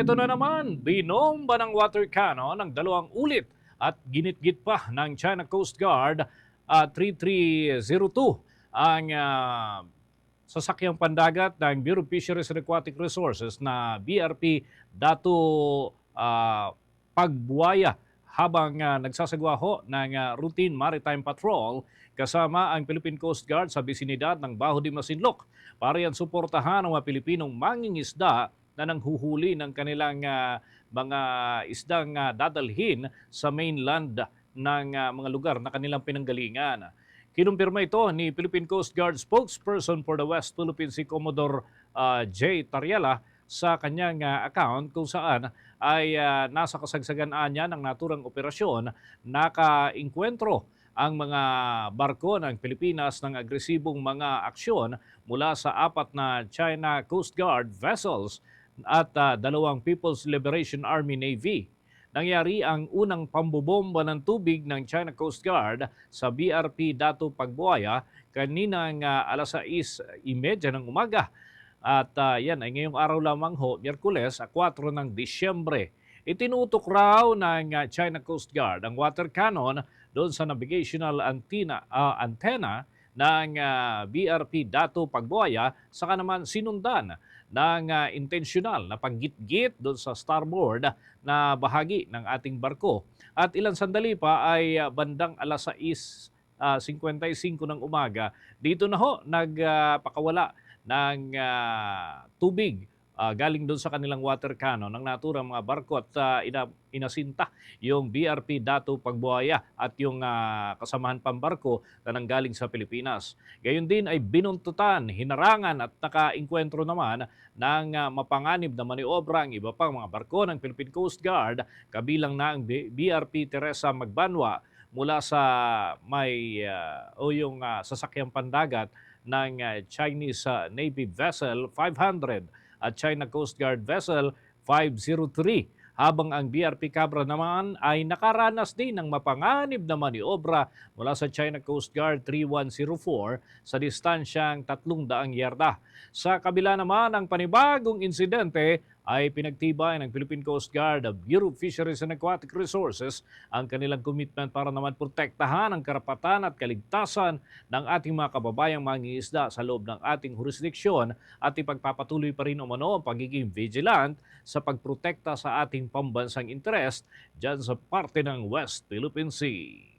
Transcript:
Ito na naman, binomba ng water cannon ng dalawang ulit at ginitgit pa ng China Coast Guard ah, 3302 ang ah, sasakyang pandagat ng Bureau of Fisheries and Aquatic Resources na BRP Dato ah, Pagbuaya habang ah, nagsasagwa ho ng ah, routine maritime patrol kasama ang Philippine Coast Guard sa bisinidad ng Baho de Masinloc. Para yan suportahan ang mga Pilipinong mangingisda na nanghuhuli ng kanilang ah, mga isdang ah, dadalhin sa mainland ng ah, mga lugar na kanilang pinanggalingan. Kinumpirma ito ni Philippine Coast Guard spokesperson for the West Philippine Sea Commodore ah, J. Tariela sa kanyang ah, account kung saan ay ah, nasa kasagsagan niya ng naturang operasyon naka-inkwentro ang mga barko ng Pilipinas ng agresibong mga aksyon mula sa apat na China Coast Guard vessels at ah, dalawang People's Liberation Army Navy. Nangyari ang unang pambobomba ng tubig ng China Coast Guard sa BRP Dato Pagbuaya kaninang ah, alas 6.30 ng umaga. At ah, yan ay ngayong araw lamang ho, Miyerkules, ah, 4 ng Disyembre. Itinutok raw ng China Coast Guard ang water cannon doon sa navigational antenna, ah, antenna ng ah, BRP Dato Pagbuaya saka naman sinundan ng ah, intentional na paggitgit doon sa starboard na bahagi ng ating barko. At ilang sandali pa ay ah, bandang alas 6 ah, 55 ng umaga, dito na ho nagpakawala ng ah, tubig ah, galing doon sa kanilang water cannon ng naturang mga barko at ah, ina- inasinta yung BRP Dato Pagbuaya at yung ah, kasamahan pambarko na nanggaling sa Pilipinas. Gayon din ay binuntutan, hinarangan at naka-inkwentro naman ng ah, mapanganib na maniobra ang iba pang mga barko ng Philippine Coast Guard kabilang na ang BRP Teresa Magbanwa mula sa may ah, o yung ah, sasakyang pandagat ng ah, Chinese ah, Navy vessel 500 at China Coast Guard vessel 503 habang ang BRP Cabra naman ay nakaranas din ng mapanganib na maniobra mula sa China Coast Guard 3104 sa distansyang 300 yarda. Sa kabila naman ng panibagong insidente ay pinagtibay ng Philippine Coast Guard, the Bureau of Fisheries and Aquatic Resources ang kanilang commitment para naman protektahan ang karapatan at kaligtasan ng ating mga kababayang mangingisda sa loob ng ating jurisdiksyon at ipagpapatuloy pa rin umano ang pagiging vigilant sa pagprotekta sa ating pambansang interest dyan sa parte ng West Philippine Sea.